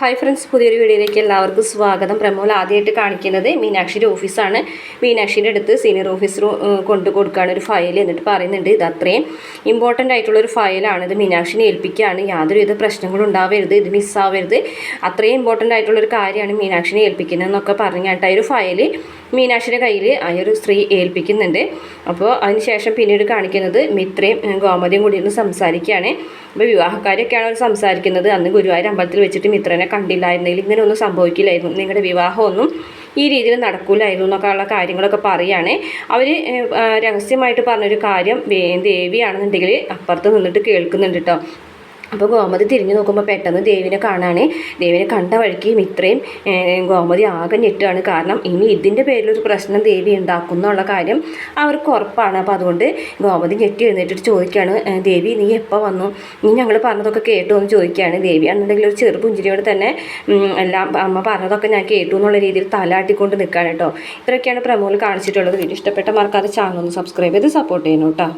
Hi friends പുതിയൊരു വീഡിയോയിലേക്ക് എല്ലാവർക്കും സ്വാഗതം. പ്രമോൽ ആദ്യമായിട്ട് കാണിക്കുന്നത് മീനാക്ഷിയുടെ ഓഫീസാണ്. മീനാക്ഷിയുടെ അടുത്ത് സീനിയർ ഓഫീസർ കൊണ്ടു കൊടുക്കുകയാണ് ഒരു ഫയൽ എന്നിട്ട് പറയുന്നുണ്ട്. ഇത് അത്രയും ഇമ്പോർട്ടന്റ് ആയിട്ടുള്ള ഒരു ഫയലാണ് ഇത് മീനാക്ഷിനെ ഏൽപ്പിക്കുകയാണ്. യാതൊരുവിധ പ്രശ്നങ്ങളും ഉണ്ടാവരുത്. ഇത് മിസ്സാവരുത് അത്രയും ഇമ്പോർട്ടന്റ് ആയിട്ടുള്ള ഒരു കാര്യമാണ് മീനാക്ഷിനെ ഏൽപ്പിക്കുന്നതെന്നൊക്കെ പറഞ്ഞിട്ട് ആ ഒരു ഫയൽ മീനാക്ഷിയുടെ കയ്യിൽ ആ ഒരു സ്ത്രീ ഏൽപ്പിക്കുന്നുണ്ട്. അപ്പോൾ അതിനുശേഷം പിന്നീട് കാണിക്കുന്നത് മിത്രയും ഗോമതിയും കൂടി ഇരുന്ന് സംസാരിക്കുകയാണ്. അപ്പോൾ വിവാഹക്കാരൊക്കെയാണ് അവർ സംസാരിക്കുന്നത്. അന്ന് ഗുരുവായൂർ അമ്പലത്തിൽ വെച്ചിട്ട് മിത്രനെ കണ്ടില്ലായിരുന്നെങ്കിൽ ഇങ്ങനെ ഒന്നും സംഭവിക്കില്ലായിരുന്നു. നിങ്ങളുടെ വിവാഹമൊന്നും ഈ രീതിയിൽ നടക്കൂലായിരുന്നു എന്നൊക്കെ ഉള്ള കാര്യങ്ങളൊക്കെ പറയുകയാണെ. അവർ രഹസ്യമായിട്ട് പറഞ്ഞൊരു കാര്യം ദേവിയാണെന്നുണ്ടെങ്കിൽ അപ്പുറത്ത് നിന്നിട്ട് കേൾക്കുന്നുണ്ട് കേട്ടോ അപ്പോൾ ഗോമതി തിരിഞ്ഞു നോക്കുമ്പോൾ പെട്ടെന്ന് ദേവിനെ കാണാണേ. ദേവിനെ കണ്ട വഴിക്ക് ഇത്രയും ഗോമതി ആകെ ഞെട്ടുകയാണ്. കാരണം ഇനി ഇതിന്റെ പേരിലൊരു പ്രശ്നം ദേവി ഉണ്ടാക്കുന്നുള്ള കാര്യം അവർക്ക് ഉറപ്പാണ്. അപ്പോൾ അതുകൊണ്ട് ഗോമതി ഞെട്ടി എഴുന്നേറ്റിട്ട് ചോദിക്കുകയാണ് ദേവി നീ എപ്പോൾ വന്നു? നീ ഞങ്ങൾ പറഞ്ഞതൊക്കെ കേട്ടു എന്ന് ചോദിക്കുകയാണ്. ദേവി എന്നുണ്ടെങ്കിൽ ഒരു ചെറു പുഞ്ചിരിയോട് തന്നെ എല്ലാം അമ്മ പറഞ്ഞതൊക്കെ ഞാൻ കേട്ടു എന്നുള്ള രീതിയിൽ തലാട്ടിക്കൊണ്ട് നിൽക്കുകയാണ് കേട്ടോ. ഇത്രയൊക്കെയാണ് പ്രമോൾ കാണിച്ചിട്ടുള്ളത്. വീഡിയോ ഇഷ്ടപ്പെട്ട മറക്കാതെ ചാനൽ ഒന്ന് സബ്സ്ക്രൈബ് ചെയ്ത് സപ്പോർട്ട് ചെയ്യണം കേട്ടോ.